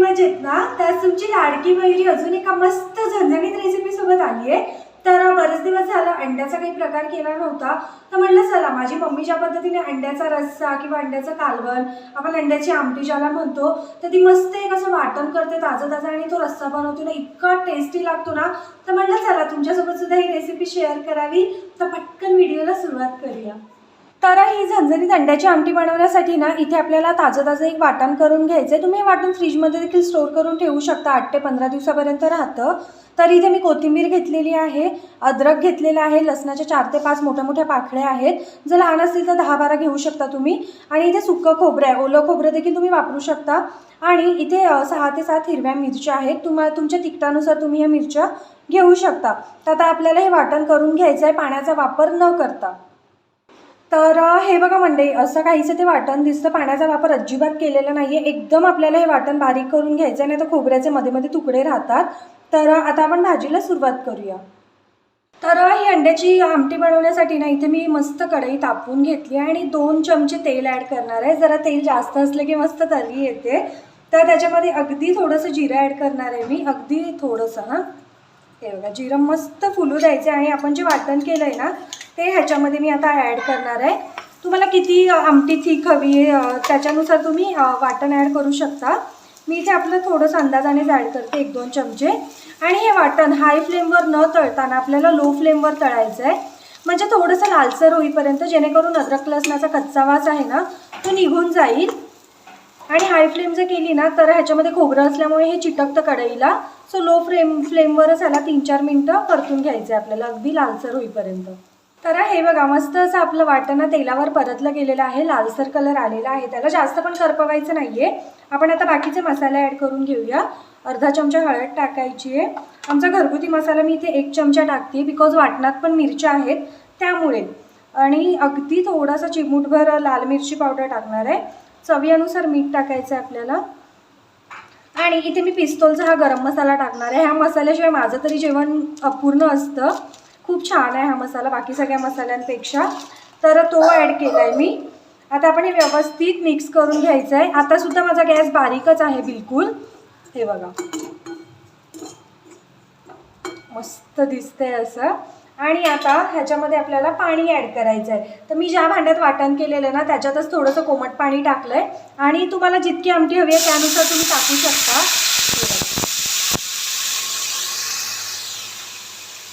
मजेत ना? त्यात तुमची लाडकी मयुरी अजून एका मस्त झणझणीत रेसिपी सोबत आली आहे. तर बरेच दिवस झाला अंड्याचा काही प्रकार केला नव्हता. तर म्हटलं चला माझी मम्मी ज्या पद्धतीने अंड्याचा रस्सा किंवा अंड्याचं कालवण आपण अंड्याची आमटी ज्याला म्हणतो तर ती मस्त एक असं वाटण करते ताजं ताजं आणि तो रस्सा बनवतो ना इतका टेस्टी लागतो ना. तर म्हटलं चला तुमच्यासोबत सुद्धा ही रेसिपी शेअर करावी. तर पटकन व्हिडिओला सुरुवात करूया. तर ही झणझणीत अंड्याची आमटी बनवण्यासाठी ना इथे आपल्याला ताजं ताजं एक वाटण करून घ्यायचं आहे तुम्ही हे वाटण फ्रीजमध्ये देखील स्टोअर करून ठेवू शकता. आठ ते पंधरा दिवसापर्यंत राहतं. तर इथे मी कोथिंबीर घेतलेली आहे अद्रक घेतलेलं आहे लसणाच्या चार ते पाच मोठ्या मोठ्या पाखळ्या आहेत. जर लहान असतील तर दहा बारा घेऊ शकता तुम्ही. आणि इथे सुक्कं खोबरं आहे. ओलं खोबरं देखील तुम्ही वापरू शकता. आणि इथे सहा ते सात हिरव्या मिरच्या आहेत. तुम्हाला तुमच्या तिखटानुसार तुम्ही ह्या मिरच्या घेऊ शकता. तर आता आपल्याला हे वाटण करून घ्यायचं आहे पाण्याचा वापर न करता. तर हे बघा मंडळी असं काहीचं ते वाटण दिसतं. पाण्याचा वापर अजिबात केलेला नाही आहे एकदम आपल्याला हे वाटण बारीक करून घ्यायचं नाही तर खोबऱ्याचे मध्ये मध्ये तुकडे राहतात. तर आता आपण भाजीला सुरुवात करूया. तर ही अंड्याची आमटी बनवण्यासाठी ना इथे मी मस्त कढई तापवून घेतली आहे आणि दोन चमचे तेल ॲड करणार आहे. जरा तेल जास्त असलं की मस्त तर्री येते. तर त्याच्यामध्ये अगदी थोडंसं जिरं ॲड करणार आहे मी. अगदी थोडंसं हां. हे बघा जिरं मस्त फुलू द्यायचं आणि आपण जे वाटण केलं आहे ना ते ह्याच्यामध्ये मी आता ॲड करणार आहे. तुम्हाला किती आमटी थीक हवी आहे त्याच्यानुसार तुम्ही वाटण ॲड करू शकता. मी इथे आपलं थोडंसं अंदाजानेच ॲड करते एक दोन चमचे. आणि हे वाटण हाय फ्लेमवर न तळताना आपल्याला लो फ्लेमवर तळायचं आहे. म्हणजे थोडंसं लालसर होईपर्यंत जेणेकरून अद्रक लसणाचा कच्चा वास आहे ना तो निघून जाईल. आणि हाय फ्लेम जर केली ना तर ह्याच्यामध्ये खोबरं असल्यामुळे हे चिटकतं कढईला. सो लो फ्लेम फ्लेमवरच ह्याला तीन चार मिनटं परतून घ्यायचं आहे आपल्याला अगदी लालसर होईपर्यंत. तर हे बघा मस्त असं आपलं वाटणं तेलावर परतलं गेलेलं आहे. लालसर कलर आलेला आहे. त्याला जास्त पण करपवायचं नाही आहे आपण आता बाकीचे मसाले ॲड करून घेऊया. अर्धा चमचा हळद टाकायची आहे. आमचा घरगुती मसाला मी इथे एक चमचा टाकते बिकॉज वाटणात पण मिरच्या आहेत. त्यामुळे. आणि अगदी थोडासा चिमूटभर लाल मिरची पावडर टाकणार आहे. चवीनुसार मीठ टाकायचं आहे आपल्याला. आणि इथे मी पिस्तोलचा हा गरम मसाला टाकणार आहे. ह्या मसाल्याशिवाय माझं तरी जेवण अपूर्ण असतं. खूप छान आहे हा मसाला बाकी सगळ्या मसाल्यांपेक्षा. तर तो ॲड केला आहे मी. आता आपण हे व्यवस्थित मिक्स करून घ्यायचं आहे आतासुद्धा माझा गॅस बारीकच आहे बिलकुल. हे बघा. मस्त दिसतंय असं. आणि आता ह्याच्यामध्ये आपल्याला पाणी ॲड करायचं आहे तर मी ज्या भांड्यात वाटण केलेलं आहे ना त्याच्यातच थोडंसं कोमट पाणी टाकलं आहे आणि तुम्हाला जितकी आमटी हवी आहे त्यानुसार तुम्ही टाकू शकता हे बघा.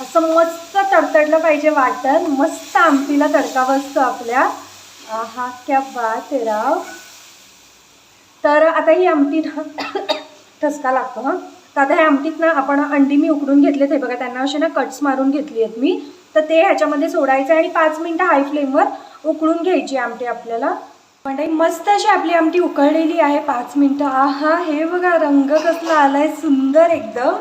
असं मस्त तडतडलं पाहिजे वाटण. मस्त आमटीला तडका बसतो आपल्या. आहा क्या बात आहे राव. तर आता ही आमटी ना ठसका लागतो हां. तर आता ह्या आमटीत ना आपण अंडी मी उकडून घेतलेत. हे बघा त्यांना असे ना कट्स मारून घेतली आहेत मी. तर ते ह्याच्यामध्ये सोडायचं आणि पाच मिनटं हाय फ्लेमवर उकळून घ्यायची आमटी आपल्याला. म्हणजे मस्त अशी आपली आमटी उकळलेली आहे. पाच मिनटं. आहा हे बघा रंग कसला आला आहे सुंदर एकदम.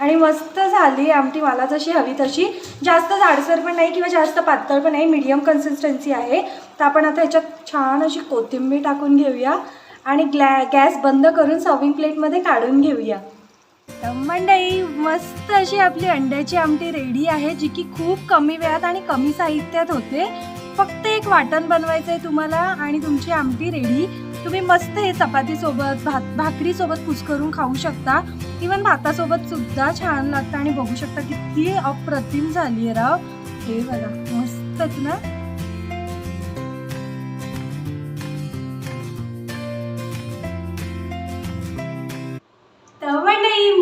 आणि मस्त झाली आमटी. मला जशी हवी तशी. जास्त जाडसर पण नाही किंवा जास्त पातळ पण नाही. मीडियम कन्सिस्टन्सी आहे. तर आपण आता ह्याच्यात छान अशी कोथिंबीर टाकून घेऊया. आणि ग्लॅ गॅस बंद करून सर्विंग प्लेटमध्ये काढून घेऊया. मंडई मस्त अशी आपली अंड्याची आमटी रेडी आहे जी की खूप कमी वेळात आणि कमी साहित्यात होते. फक्त एक वाटण बनवायचं आहे तुम्हाला आणि तुमची आमटी रेडी तुम्ही मस्त हे चपातीसोबत भात भाकरीसोबत कुस्करून खाऊ शकता. इवन भातासोबत सुद्धा छान लागतं आणि बघू शकता किती अप्रतिम झाली आहे राव. हे बघा मस्तच ना?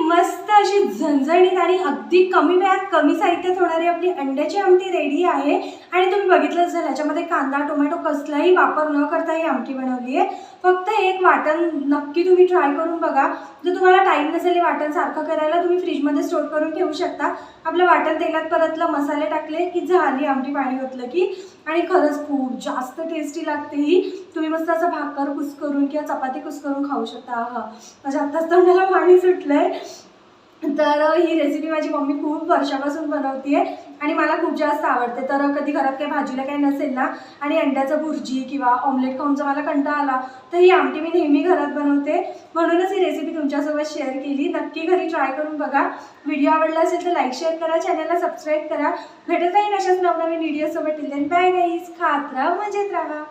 मस्त अशी झणझणीत आणि अगदी कमी वेळात कमी साहित्यात होणारी आपली अंड्याची आमटी रेडी आहे. आणि तुम्ही बघितलं असेल ह्याच्यामध्ये कांदा टोमॅटो कसलाही वापर न करता ही आमटी बनवली आहे. फक्त एक वाटण नक्की तुम्ही ट्राय करून बघा. जर तुम्हाला टाईम नसेल हे वाटण सारखं करायला तुम्ही फ्रीजमध्ये स्टोर करून ठेवू शकता. आपलं वाटण तेलात परतलं मसाले टाकले की झाली आमटी पाणी ओतलं की. आणि खरंच खूप जास्त टेस्टी लागते ही. तुम्ही मस्त असं भाकर कुस्करून किंवा चपाती कुस्करून खाऊ शकता. हा माझ्या म्हणजे आत्ताच तोंडाला पाणी सुटलंय. तर ही रेसिपी माझी मम्मी खूप वर्षापासून बनवते आहे आणि मला खूप जास्त आवडते. तर कधी घरात काही भाजीला काही नसेल ना आणि अंड्याचं भुर्जी किंवा ऑमलेट खाऊन जर मला कंटाळा आला तर ही आमटी मी नेहमी घरात बनवते. म्हणूनच ही रेसिपी तुमच्यासोबत शेअर केली. नक्की घरी ट्राय करून बघा. व्हिडिओ आवडला असेल तर लाईक शेअर करा. चॅनलला सबस्क्राईब करा. भेटत राहील अशाच नवनवीन व्हिडिओसोबत टिल देन बाय गाईज खात राहा मजेत राहा.